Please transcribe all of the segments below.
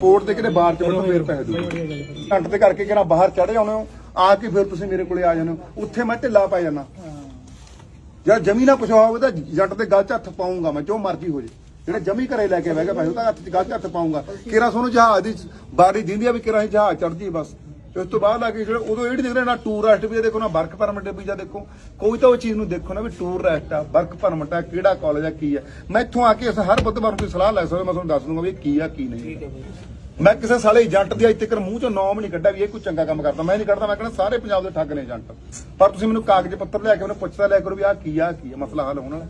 Court ਦੇ ਕਿਤੇ ਬਾਹਰ ਚ ਬੈਠੋ ਫੇਰ ਪੈਸੇ ਦਿਓ ਘੰਟ ਤੇ ਕਰਕੇ ਕਿਹੜਾ ਬਾਹਰ ਚੜੇ ਆਉਣੇ ਹੋ ਆ ਕੇ ਫਿਰ ਤੁਸੀਂ ਮੇਰੇ ਕੋਲੇ ਆ ਜਾਂਦੇ ਹੋ। ਉੱਥੇ ਮੈਂ ਢਿੱਲਾ ਪੈ ਜਾਣਾ ਯਾਰ ਜਮੀ ਨਾ ਪੁੱਛੋ ਹੋਵੇ ਤਾਂ ਜੱਟ ਤੇ ਗੱਲ ਚ ਹੱਥ ਪਾਉਂਗਾ ਮੈਂ ਜੋ ਮਰਜ਼ੀ ਹੋ ਜੇ। ਜਿਹੜੇ ਜਮੀ ਘਰੇ ਲੈ ਕੇ ਬਹਿ ਗਿਆ ਪੈਸੇ ਉਹ ਤਾਂ ਹੱਥ ਚ ਗੱਲ ਚ ਹੱਥ ਪਾਉਂਗਾ। ਕਿਰਾ ਸੋਨੂੰ ਜਹਾਜ਼ ਦੀ ਬਾਰੀ ਦਿੰਦੀ ਆ ਵੀ ਹੀ ਜਹਾਜ਼ ਚੜਦੀ ਬਸ। ਤੇ ਉਸ ਤੋਂ ਬਾਅਦ ਆ ਕੇ ਜਿਹੜੇ ਉਦੋਂ ਇਹ ਨਹੀਂ ਦੇਖ ਰਹੇ ਨਾ ਟੂਰਿਸਟ ਵੀਜ਼ਾ ਦੇਖੋ ਨਾ ਵਰਕ ਪਰਮਿਟ ਵੀਜ਼ਾ ਦੇਖੋ। ਕੋਈ ਤਾਂ ਉਹ ਚੀਜ਼ ਨੂੰ ਦੇਖੋ ਨਾ ਵੀ ਟੂਰਿਸਟ ਆ ਵਰਕ ਪਰਮਿਟ ਆ ਕਿਹੜਾ ਕਾਲਜ ਆ ਕੀ ਆ। ਮੈਂ ਇੱਥੋਂ ਆ ਕੇ ਹਰ ਬੁੱਧਵਾਰ ਨੂੰ ਕੋਈ ਸਲਾਹ ਲੈ ਸਕਦਾ ਮੈਂ ਤੁਹਾਨੂੰ ਦੱਸ ਦੂੰਗਾ ਵੀ ਕੀ ਆ ਕੀ ਨਹੀਂ ਮੈਂ ਕਿਸੇ ਸਾਲੇ ਏਜੰਟ ਦੀ ਅੱਜ ਤੱਕ ਮੂੰਹ ਚੋਂ ਨਾਮ ਨਹੀਂ ਕੱਢਿਆ ਵੀ ਇਹ ਕੋਈ ਚੰਗਾ ਕੰਮ ਕਰਦਾ। ਮੈਂ ਨਹੀਂ ਕੱਢਦਾ ਮੈਂ ਕਹਿੰਦਾ ਸਾਰੇ ਪੰਜਾਬ ਦੇ ਠੱਗ ਨੇ ਏਜੰਟ। ਪਰ ਤੁਸੀਂ ਮੈਨੂੰ ਕਾਗਜ਼ ਪੱਤਰ ਲਿਆ ਕੇ ਉਹਨੇ ਪੁੱਛਦਾ ਲਿਆ ਕਰੋ ਵੀ ਆਹ ਕੀ ਆ ਕੀ ਆ ਮਸਲਾ ਹੱਲ ਹੋਣਾ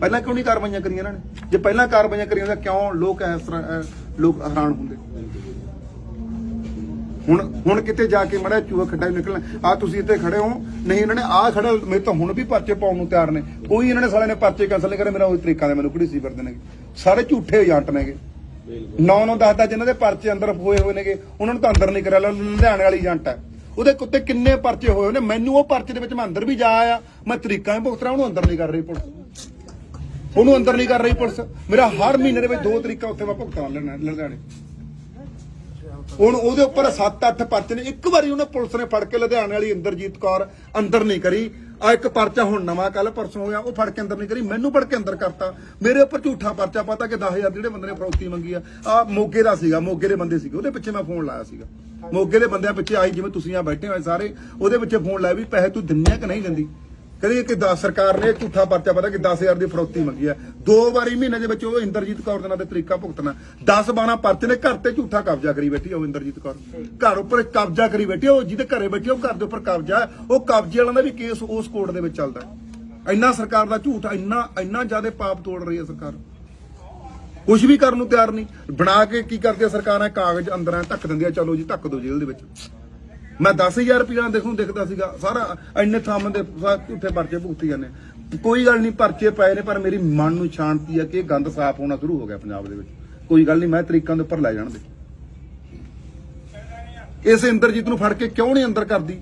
ਪਹਿਲਾਂ ਕਿਉਂ ਨਹੀਂ ਕਾਰਵਾਈਆਂ ਕਰੀਆਂ ਇਹਨਾਂ ਨੇ? ਜੇ ਪਹਿਲਾਂ ਕਾਰਵਾਈਆਂ ਕਰੀਆਂ ਤਾਂ ਕਿਉਂ ਲੋਕ ਇਸ ਤਰ੍ਹਾਂ ਲੋਕ ਹੈਰਾਨ ਹੁੰਦੇ? ਹੁਣ ਹੁਣ ਕਿਤੇ ਜਾ ਕੇ ਮੜਾ ਚੂਹਾ ਖੱਡਾ ਨਿਕਲਣਾ। ਆ ਤੁਸੀਂ ਇੱਥੇ ਖੜੇ ਹੋ। ਨਹੀਂ ਇਹਨਾਂ ਨੇ ਆ ਖੜੇ ਮੇਰੇ ਤਾਂ ਹੁਣ ਵੀ ਪਰਚੇ ਪਾਉਣ ਨੂੰ ਤਿਆਰ ਨੇ। ਕੋਈ ਇਹਨਾਂ ਨੇ ਸਾਲੇ ਨੇ ਪਰਚੇ ਨਹੀਂ ਕਰੇ ਮੇਰਾ ਉਹ ਤਰੀਕਾ ਦੇ ਮੈਨੂੰ ਕਿਹੜੀ ਸੀ ਫਿਰਦੇ ਨੇਗੇ ਸਾਰੇ ਝੂਠੇ ਏਜੰਟ ਨੇਗੇ। ਨੌ ਨੌ ਦਸ ਦਸ ਜਿਨ੍ਹਾਂ ਦੇ ਪਰਚੇ ਅੰਦਰ ਹੋਏ ਹੋਏ ਨੇਗੇ ਉਹਨਾਂ ਨੂੰ ਤਾਂ ਅੰਦਰ ਨਹੀਂ ਕਰਿਆ। ਲੁਧਿਆਣੇ ਵਾਲੀ ਏਜੰਟ ਹੈ। ਉਹਦੇ ਕੁੱਤੇ ਕਿੰਨੇ ਪਰਚੇ ਹੋਏ ਉਹਨੇ ਮੈਨੂੰ ਉਹ ਪਰਚੇ ਦੇ ਵਿੱਚ ਮੈਂ ਅੰਦਰ ਵੀ ਜਾ ਆਇਆ। ਮੈਂ ਤਰੀਕਾਂ ਵੀ ਭੁਗਤ ਰਿਹਾ ਉਹਨੂੰ ਅੰਦਰ ਨਹੀਂ ਕਰ ਰਹੀ ਪੁਲਿਸ। ਉਹਨੂੰ ਅੰਦਰ ਨਹੀਂ ਕਰ ਰਹੀ ਪੁਲਿਸ। ਮੇਰਾ ਹਰ ਮਹੀਨੇ ਦੇ ਵਿੱਚ ਦੋ ਤਰੀਕਾ ਉੱਥੇ ਮੈਂ ਭੁਗਤਾਨ ਲੈਣਾ ਲੁਧਿਆਣੇ। ਹੁਣ ਉਹਦੇ ਉੱਪਰ 7-8 ਪਰਚੇ ਨੇ। ਇੱਕ ਵਾਰੀ ਉਹਨੇ ਪੁਲਿਸ ਨੇ ਫੜ ਕੇ ਲੁਧਿਆਣੇ ਵਾਲੀ ਇੰਦਰਜੀਤ ਕੌਰ ਅੰਦਰ ਨਹੀਂ ਕਰੀ। ਆ ਇੱਕ ਪਰਚਾ ਹੁਣ ਨਵਾਂ ਕੱਲ ਪਰਸੋਂ ਹੋਇਆ, ਉਹ ਫੜ ਕੇ ਅੰਦਰ ਨਹੀਂ ਕਰੀ। ਮੈਨੂੰ ਫੜ ਕੇ ਅੰਦਰ ਕਰਤਾ। ਮੇਰੇ ਉੱਪਰ ਝੂਠਾ ਪਰਚਾ ਪਤਾ ਕਿ 10000 ਜਿਹੜੇ ਬੰਦੇ ਨੇ ਫਰੌਤੀ ਮੰਗੀ ਆ। ਆ ਮੋਗੇ ਦਾ ਸੀਗਾ, ਮੋਗੇ ਦੇ ਬੰਦੇ ਸੀਗੇ। ਉਹਦੇ ਪਿੱਛੇ ਮੈਂ ਫੋਨ ਲਾਇਆ ਸੀਗਾ। ਮੋਗੇ ਦੇ ਬੰਦਿਆਂ ਪਿੱਛੇ ਆਈ, ਜਿਵੇਂ ਤੁਸੀਂ ਆ ਬੈਠੇ ਹੋਏ ਸਾਰੇ, ਉਹਦੇ ਪਿੱਛੇ ਫੋਨ ਲਾਇਆ ਵੀ ਪੈਸੇ ਤੂੰ ਦਿੰਨਿਆ ਕਿ ਨਹੀਂ ਦਿੰਦੀ? ਕਹਿੰਦੀ ਕਿ 10 ਸਰਕਾਰ ਨੇ ਝੂਠਾ ਪਰਚਾ ਪਤਾ ਕਿ 10000 ਦੀ ਫਰੌਤੀ ਮੰਗੀ ਆ ਦੋ ਵਾਰੀ ਮਹੀਨੇ ਦੇ ਵਿੱਚ ਉਹ ਇੰਦਰਜੀਤ ਕੌਰ ਦੇ ਨਾਂ ਤੇ ਤਰੀਕਾ ਭੁਗਤਣਾ। 10 12 ਪਰਚੇ ਨੇ, ਘਰ ਤੇ ਝੂਠਾ ਕਬਜ਼ਾ ਕਰੀ ਬੈਠੀ ਉਹ ਇੰਦਰਜੀਤ ਕੌਰ। ਘਰ ਉੱਪਰ ਕਬਜ਼ਾ ਕਰੀ ਬੈਠੀ ਉਹ ਜਿਹਦੇ ਘਰੇ ਬੈਠੀ ਉਹ ਘਰ ਦੇ ਉੱਪਰ ਕਬਜ਼ਾ ਹੈ। ਉਹ ਕਬਜ਼ੇ ਵਾਲਿਆਂ ਦਾ ਵੀ ਕੇਸ ਉਸ ਕੋਰਟ ਦੇ ਵਿੱਚ ਚੱਲਦਾ ਇੰਨਾ ਸਰਕਾਰ ਦਾ ਝੂਠ ਇੰਨਾ ਇੰਨਾ ਜ਼ਿਆਦਾ ਪਾਪ ਤੋੜ ਰਹੀ ਹੈ ਸਰਕਾਰ। ਕੁਝ ਵੀ ਕਰਨ ਨੂੰ ਤਿਆਰ ਨਹੀਂ। ਬਣਾ ਕੇ ਕੀ ਕਰਦੀ ਆ ਸਰਕਾਰਾਂ? ਕਾਗਜ਼ ਅੰਦਰਾਂ ਧੱਕ ਦਿੰਦੀਆਂ ਚਲੋ ਜੀ, ਧੱਕ ਦੋ ਜੇਲ੍ਹ ਦੇ ਵਿੱਚ। ਮੈਂ 10000 ਰੁਪਇਆ ਦੇਖੂ, ਦਿਖਦਾ ਸੀਗਾ। ਸਾਰਾ ਇੰਨੇ ਥਾਮ ਦੇ ਸਾ- ਪਰਚੇ ਭੁਗਤੀ ਜਾਂਦੇ ਕੋਈ ਗੱਲ ਨਹੀਂ, ਪਰਚੇ ਪਏ ਨੇ, ਪਰ ਮੇਰੀ ਮਨ ਨੂੰ ਸ਼ਾਂਤੀ ਆ ਕਿ ਇਹ ਗੰਦ ਸਾਫ਼ ਹੋਣਾ ਸ਼ੁਰੂ ਹੋ ਗਿਆ ਪੰਜਾਬ ਦੇ ਵਿੱਚ। ਕੋਈ ਗੱਲ ਨਹੀਂ, ਮੈਂ ਤਰੀਕਾਂ ਦੇ ਉੱਪਰ ਲੈ ਜਾਣ ਦੇ ਇਸ ਇੰਦਰਜੀਤ ਨੂੰ ਫੜ ਕੇ ਕਿਉਂ ਨਹੀਂ ਅੰਦਰ ਕਰਦੀ?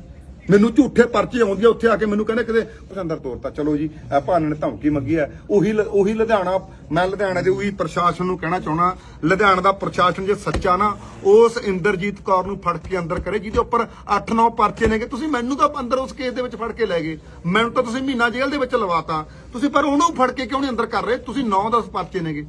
ਮੈਨੂੰ ਝੂਠੇ ਪਰਚੇ ਆਉਂਦੀ ਉੱਥੇ ਆ ਕੇ ਮੈਨੂੰ ਕਹਿੰਦੇ ਕਿਤੇ ਅੰਦਰ ਤੋਰਤਾ, ਚਲੋ ਜੀ, ਇਹ ਭਾਨ ਨੇ ਧਮਕੀ ਮੰਗੀ ਹੈ। ਉਹੀ ਉਹੀ ਲੁਧਿਆਣਾ, ਮੈਂ ਲੁਧਿਆਣਾ ਦੇ ਉਹੀ ਪ੍ਰਸ਼ਾਸਨ ਨੂੰ ਕਹਿਣਾ ਚਾਹਣਾ ਲੁਧਿਆਣਾ ਦਾ ਪ੍ਰਸ਼ਾਸਨ ਜੇ ਸੱਚਾ ਨਾ, ਉਸ ਇੰਦਰਜੀਤ ਕੌਰ ਨੂੰ ਫੜ ਕੇ ਅੰਦਰ ਕਰੇ, ਜਿਹਦੇ ਉੱਪਰ 8-9 ਪਰਚੇ ਨੇਗੇ, ਤੁਸੀਂ ਮੈਨੂੰ ਤਾਂ ਅੰਦਰ ਉਸ ਕੇਸ ਦੇ ਵਿੱਚ ਫੜ ਕੇ ਲੈ ਗਏ। ਮੈਨੂੰ ਤਾਂ ਤੁਸੀਂ ਮਹੀਨਾ ਜੇਲ੍ਹ ਦੇ ਵਿੱਚ ਲਵਾਤਾ। ਤੁਸੀਂ ਪਰ ਉਹਨੂੰ ਫੜ ਕੇ ਕਿਉਂ ਨਹੀਂ ਅੰਦਰ ਕਰ ਰਹੇ? ਤੁਸੀਂ 9-10 ਪਰਚੇ ਨੇਗੇ।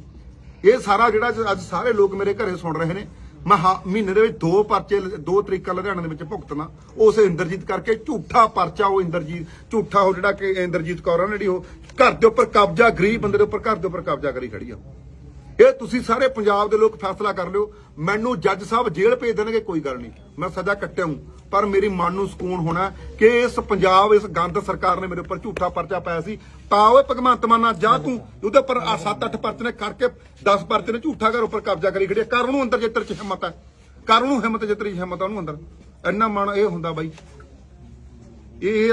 ਇਹ ਸਾਰਾ ਜਿਹੜਾ ਅੱਜ ਸਾਰੇ ਲੋਕ ਮੇਰੇ ਘਰੇ ਸੁਣ ਰਹੇ ਨੇ। ਮੈਂ ਹਾ- ਮਹੀਨੇ ਦੇ ਵਿੱਚ ਦੋ ਪਰਚੇ ਦੋ ਤਰੀਕਾ ਲੁਧਿਆਣਾ ਦੇ ਵਿੱਚ ਭੁਗਤਣਾ। ਉਸ ਇੰਦਰਜੀਤ ਕਰਕੇ ਝੂਠਾ ਪਰਚਾ ਉਹ ਇੰਦਰਜੀਤ, ਝੂਠਾ ਉਹ ਜਿਹੜਾ ਕਿ ਇੰਦਰਜੀਤ ਕੌਰ ਆ ਜਿਹੜੀ ਉਹ ਘਰ ਦੇ ਉੱਪਰ ਕਬਜ਼ਾ, ਗਰੀਬ ਬੰਦੇ ਦੇ ਉੱਪਰ, ਘਰ ਦੇ ਉੱਪਰ ਕਬਜ਼ਾ ਕਰੀ ਖੜੀ ਆ। ਇਹ ਤੁਸੀਂ ਸਾਰੇ ਪੰਜਾਬ ਦੇ ਲੋਕ ਫੈਸਲਾ ਕਰ ਲਿਓ। ਮੈਨੂੰ ਜੱਜ ਸਾਹਿਬ ਜੇਲ੍ਹ ਭੇਜ ਦੇਣਗੇ, ਕੋਈ ਗੱਲ ਨਹੀਂ। ਮੈਂ ਸਜ਼ਾ ਕੱਟਿਆ ਹੂੰ। ਪਰ ਮੇਰੀ ਮਨ ਨੂੰ ਸਕੂਨ ਹੋਣਾ ਕਿ ਇਸ ਪੰਜਾਬ, ਇਸ ਗੰਦ ਸਰਕਾਰ ਨੇ ਮੇਰੇ ਉੱਪਰ ਝੂਠਾ ਪਰਚਾ ਪਾਇਆ ਸੀ। ਤਾਂ ਓਏ ਭਗਵੰਤ ਮਾਨਾ ਜਾ ਤੂੰ। ਉਹਦੇ ਉੱਪਰ ਆ 7-8 ਪਰਚੇ ਨੇ ਕਰਕੇ 10 ਪਰਚੇ ਨੇ ਝੂਠਾ ਘਰ ਉੱਪਰ ਕਬਜ਼ਾ ਕਰੀ ਖੜਿਆ ਕਰ ਉਹਨੂੰ ਅੰਦਰ ਜਿੱਤਰ ਚ ਹਿੰਮਤ ਹੈ। ਕਰ ਉਹਨੂੰ ਹਿੰਮਤ ਜੇ 'ਚ ਹਿੰਮਤ ਉਹਨੂੰ ਅੰਦਰ। ਇੰਨਾ ਮਨ ਇਹ ਹੁੰਦਾ ਬਾਈ। ਇਹ